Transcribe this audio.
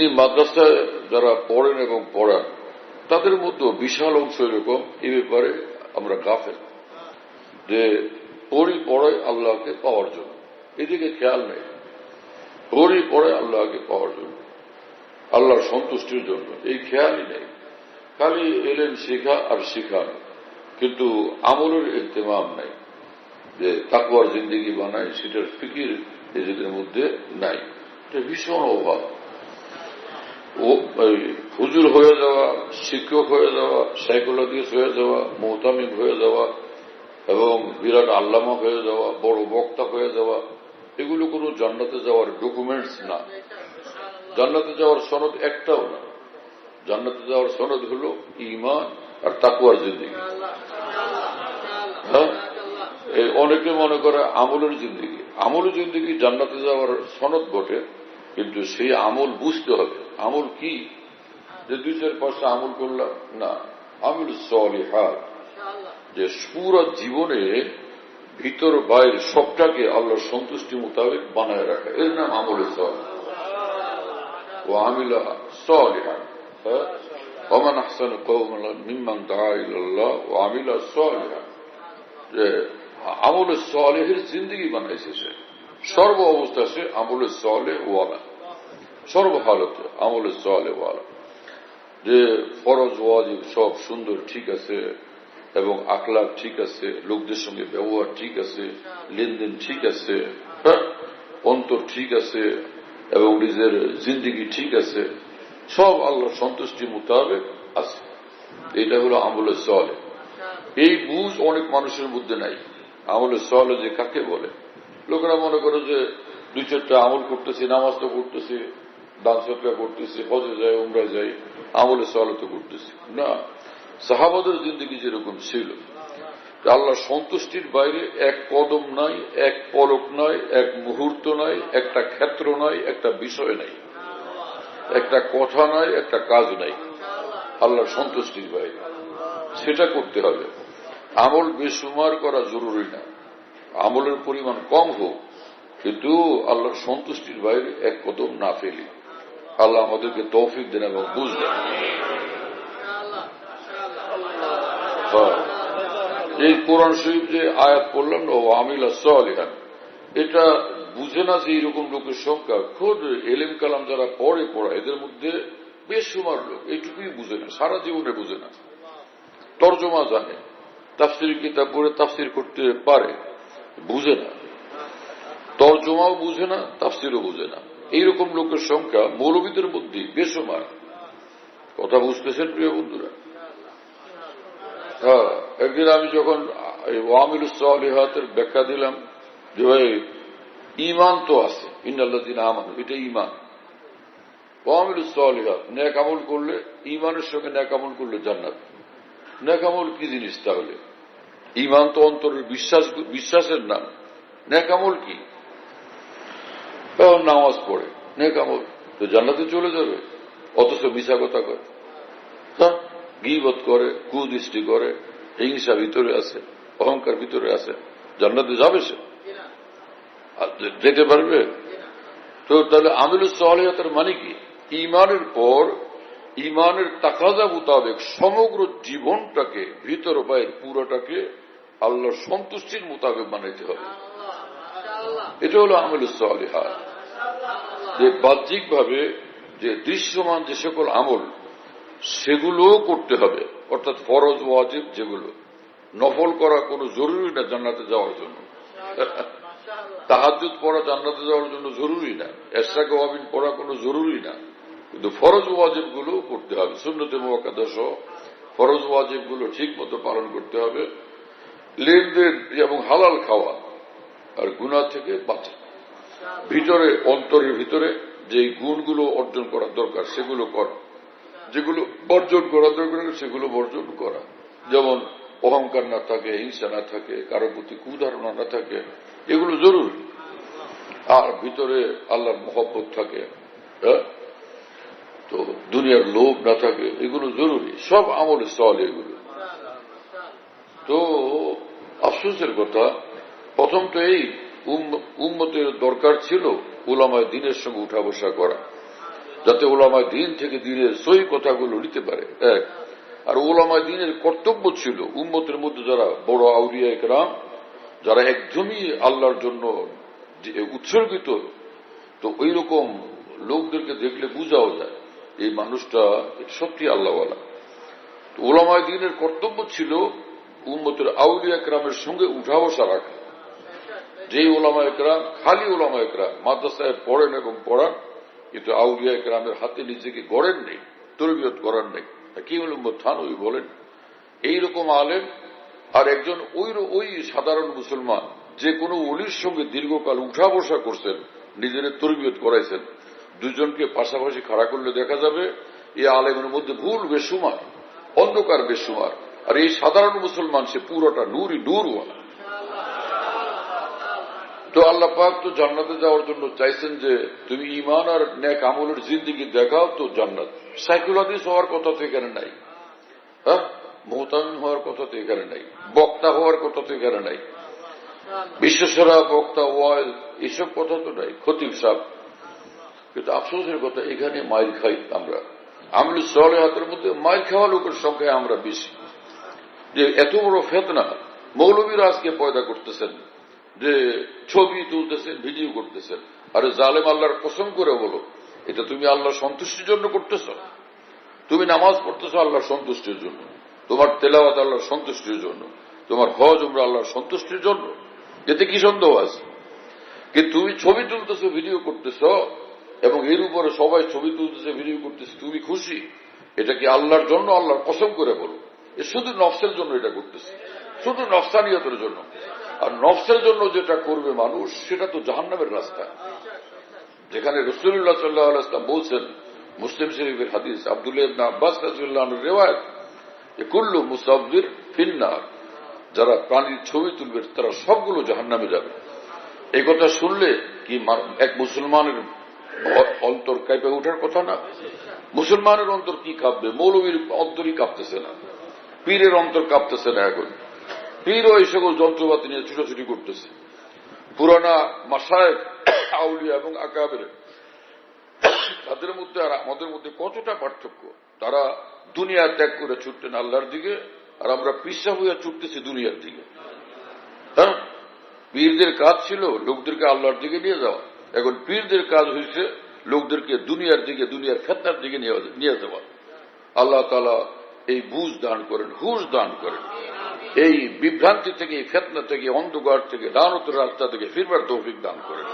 দিনই মাদ্রাসায় যারা পড়েন এবং পড়ান, তাদের মধ্যে বিশাল অংশ এরকম। এ ব্যাপারে আমরা গাফেল। যে পড়ি পড়ায় আল্লাহকে পাওয়ার জন্য। এদিকে খেয়াল নেই। পড়ি পড়ায় আল্লাহকে পাওয়ার জন্য। আল্লাহর সন্তুষ্টির জন্য। এই খেয়ালই নেই। খালি এলেন শেখা আর শেখানো কিন্তু আমলের ইহতেমাম নাই। যে তাকুয়ার জিন্দিগি বানায়, সেটার ফিকির নিজেদের মধ্যে নাই। এটা ভীষণ অভাব। ওই হুজুর হয়ে যাওয়া, শিক্ষক হয়ে যাওয়া সাইকোলজিস্ট হয়ে যাওয়া মোহতামিম হয়ে যাওয়া, এবং বিরাট আল্লামা হয়ে যাওয়া, বড় বক্তা হয়ে যাওয়া, এগুলো কোনো জান্নাতে যাওয়ার ডকুমেন্টস না। জান্নাতে যাওয়ার সনদ একটাও না। জান্নাতে যাওয়ার সনদ হল ইমান আর তাকুয়ার জিন্দিগি। হ্যাঁ? অনেকে মনে করে আমলের জিন্দিগি। আমলের জিন্দিগি জান্নাতে যাওয়ার সনদ বটে, কিন্তু সেই আমল বুঝতে হবে। আমল কি? যে দুই চার পয়সা আমল করলাম? না। আমল সলে হাত যে পুরো জীবনে ভিতর বাইর সবটাকে আল্লাহর সন্তুষ্টি মোতাবেক বানায় রাখা। এর নাম আমলে সল ও আমিল সলে হাত অমান হ্যাঁ? আহসান মিম্মান ও আমিল সলে হাত যে আমলে সলেহের জিন্দগি বানাইছে সে। সর্ব অবস্থা সে আমলে সলে ওয়ালা। সর্বহালতে আমলে সলে যে ফরজ, ওয়াজিব সব সুন্দর, ঠিক আছে, এবং আখলাক ঠিক আছে, লোকদের সঙ্গে ব্যবহার ঠিক আছে, লেনদেন ঠিক আছে হ্যাঁ অন্তর ঠিক আছে, এবং নিজের জিন্দিগি ঠিক আছে, সব আল্লাহ সন্তুষ্টি মোতাবেক আছে। এটা হলো আমলের সলে এই বুঝ অনেক মানুষের মধ্যে নাই। আমলের সলে যে কাকে বলে? লোকেরা মনে করে যে দুই চারটা আমল করতেছি নামাজ তো করতেছি দান সৎকা করতেছি, হজে যাই উমরা যাই, আমলে সলে তো করতেছি। না, সাহাবাদের জিন্দগি যেরকম ছিল আল্লাহ সন্তুষ্টির বাইরে এক কদম নাই, এক পলক নাই, এক মুহূর্ত নাই, একটা ক্ষেত্র নাই, একটা বিষয় নাই, একটা কথা নাই, একটা কাজ নাই আল্লাহ সন্তুষ্টির বাইরে। সেটা করতে হবে। আমল বেসুমার করা জরুরি না। আমলের পরিমাণ কম হোক, কিন্তু আল্লাহর সন্তুষ্টির বাইরে এক কদম না ফেলি। আল্লাহ আমাদেরকে তৌফিক দেন এবং বুঝ দেন। এই কোরআন শরীফ যে আয়াত পড়লাম ও আমিল সালিহান। এটা বুঝে না যে এইরকম লোকের সংখ্যা। খোদ এলেম কালাম যারা পড়ে, পড়া, এদের মধ্যে বেসুমার লোক এইটুকুই বুঝে না, সারা জীবনে বুঝে না। তর্জমা জানে, তাফসির কিতাব পড়ে, তাফসির করতে পারে, বুঝে না। তর্জমাও বুঝে না, তাফসিরও বুঝে না। এইরকম লোকের সংখ্যা মৌলবীদের মধ্যে বেসমার কথা বুঝতেছেন প্রিয় বন্ধুরা? হ্যাঁ একদিন আমি যখন ওয়ামিল সালিহাতের ব্যাখ্যা দিলাম যে ভাই ইমান তো আছে ইন্দিন আমান, এটা ইমান ওয়ামিল সালিহাত, ন্যাক আমল করলে ইমানের সঙ্গে ন্যাক আমল করলে জান্নাত। ন্যাক আমল কি জিনিস তাহলে? ইমান তো অন্তরের বিশ্বাস, বিশ্বাসের নাম। ন্যাক আমল কি? নামাজ পড়ে। নেক আমল তো জান্নাতে চলে যাবে। অথচ মিশা কথা করে গিবত করে, কুদৃষ্টি করে, হিংসা ভিতরে আছে, অহংকার ভিতরে আছে। জান্নাতে যাবে সে? যেতে পারবে? তো তাহলে আমিল সহলিয়তের মানে কি? ইমানের পর ইমানের তাকাজা মোতাবেক সমগ্র জীবনটাকে ভিতর বাইর পুরোটাকে আল্লাহর সন্তুষ্টির মোতাবেক বানাইতে হবে। এটা হলো আমিল সলিহাত। যে বাহ্যিক ভাবে যে দৃশ্যমান যে সকল আমল সেগুলোও করতে হবে। অর্থাৎ ফরজ ওয়াজিব যেগুলো। নফল করা কোনো জরুরি না জান্নাতে যাওয়ার জন্য। তাহাজুদ পড়া জান্নাতে যাওয়ার জন্য জরুরি না। এসরাকে ওয়াবিন পড়া কোনো জরুরি না। কিন্তু ফরজ ওয়াজিবগুলো করতে হবে। শূন্যতে মোয়াকাদশ ফরজ ওয়াজিবগুলো ঠিক মতো পালন করতে হবে। লেনদেন এবং হালাল খাওয়া আর গুণা থেকে বাঁচা। ভিতরে, অন্তরের ভিতরে যে গুণগুলো অর্জন করা দরকার, সেগুলো করা। যেগুলো বর্জন করা দরকার, সেগুলো বর্জন করা। যেমন, অহংকার না থাকে, হিংসা না থাকে, কারও প্রতি কুধারণা না থাকে, এগুলো জরুরি। আর ভিতরে আল্লাহর মহব্বত থাকে তো দুনিয়ার লোভ না থাকে, এগুলো জরুরি। সব আমলে চল এগুলো। তো, আফসোসের কথা প্রথম তো এই উম্মতের দরকার ছিল উলামায় দিনের সঙ্গে উঠা বসা করা, যাতে ওলামায় দিন থেকে দিনের সই কথাগুলো নিতে পারে। এক, আর ওলামায় দিনের কর্তব্য ছিল উম্মতের মধ্যে যারা বড় আউলিয়া একরাম, যারা একদমই আল্লাহর জন্য উৎসর্গিত, তো ওই রকম লোকদেরকে দেখলে বুঝাও যায়, এই মানুষটা সত্যি আল্লাহওয়ালা। তো ওলামায় দিনের কর্তব্য ছিল উম্মতের আউলিয়া একরামের সঙ্গে উঠা বসা রাখা। যে ওলামা একরাম খালি ওলামা একরাম মাদ্রাসায় পড়েন এবং পড়ান, কিন্তু আউলিয়া একরামের হাতে নিজেকে গড়েন নেই, তরবিয়ত করার নেই। কি থানই বলেন, এইরকম আলেম আর একজন ওই ওই সাধারণ মুসলমান যে কোনো অলির সঙ্গে দীর্ঘকাল উঠা বসা করছেন নিজেদের তরবিয়ত করাইছেন, দুজনকে পাশাপাশি খাড়া করলে দেখা যাবে এই আলেমের মধ্যে ভুল বেসুমার অন্ধকার বেসুমার আর এই সাধারণ মুসলমান সে পুরোটা নূরই নূরওয়ালা। তো আল্লাহ পাক তো জান্নাতে যাওয়ার জন্য চাইছেন যে তুমি ইমান আর ন্যাক আমলের জিন্দিগি দেখাও তো জান্নাত। সাইকুলাদিস হওয়ার কথা তো এখানে নাই। হ্যাঁ? হওয়ার কথা তো এখানে নাই। বক্তা হওয়ার কথা তো এখানে নাই। বিশ্বসেরা বক্তা ওয়াল এসব কথা তো নাই, খতিব সাহ। কিন্তু আফসোসের কথা, এখানে মাইল খাই আমরা। আমলি সলে হাতের মধ্যে মাইল খাওয়া লোকের সংখ্যায় আমরা বেশি। যে এত বড় ফেতনা, মৌলবীরা আজকে পয়দা করতেছেন। যে ছবি তুলতেছেন, ভিডিও করতেছেন। আরে জালেম আল্লাহর কসম করে বলো, এটা তুমি আল্লাহর সন্তুষ্টির জন্য করতেছ? তুমি নামাজ পড়তেছ আল্লাহর সন্তুষ্টির জন্য। তোমার তেলাওয়াত আল্লাহর সন্তুষ্টির জন্য। তোমার হজ, উমরা আল্লাহর সন্তুষ্টির জন্য। এতে কি সন্দেহ আছে? কিন্তু তুমি ছবি তুলতেছ, ভিডিও করতেছ, এবং এর উপরে সবাই ছবি তুলতেছে, ভিডিও করতেছে, তুমি খুশি? এটা কি আল্লাহর জন্য, আল্লাহর কসম করে বলো? শুধু নফসের জন্য এটা করতেছে। শুধু নফসানিয়তের জন্য। আর নফসের জন্য যেটা করবে মানুষ, সেটা তো জাহান্নামের রাস্তা। যেখানে রসুল্লাহ সাল্লাহ ইসলাম বলছেন, মুসলিম শরীফের হাদিস, আবদুল্লাহ আব্বাস রাজুল্লাহ রেওয়ায়ত, যে কুল্লু মুসাফির ফিন্নার, যারা প্রাণীর ছবি তুলবে, তারা সবগুলো জাহান্নামে যাবে। এই কথা শুনলে কি এক মুসলমানের অন্তর কাঁপে ওঠার কথা না? মুসলমানের অন্তর কি কাঁপবে? মৌলবীর অন্তরই কাঁপতেছে না। পীরের অন্তর কাঁপতেছে না এখন। পীরও এই সকল যন্ত্রপাতি নিয়ে ছুটাছুটি করতেছে। পুরানা মাসায় আউলিয়া এবং আকাবের। তাদের মধ্যে আর আমাদের মধ্যে কতটা পার্থক্য? তারা দুনিয়া ত্যাগ করে ছুটতেন আল্লাহর দিকে, আর আমরা পিসা হইয়া ছুটতেছি দুনিয়ার দিকে। হ্যাঁ? পীরদের কাজ ছিল লোকদেরকে আল্লাহর দিকে নিয়ে যাওয়া। এখন পীরদের কাজ হয়েছে লোকদেরকে দুনিয়ার দিকে, দুনিয়ার ফেতনার দিকে নিয়ে যাওয়া। আল্লাহ তালা এই বুঝ দান করেন, হুশ দান করেন। এই বিভ্রান্তি থেকে ফেতনা থেকে অন্ধকার থেকে দানতের রাস্তা থেকে ফিরবার তৌফিক দান করেন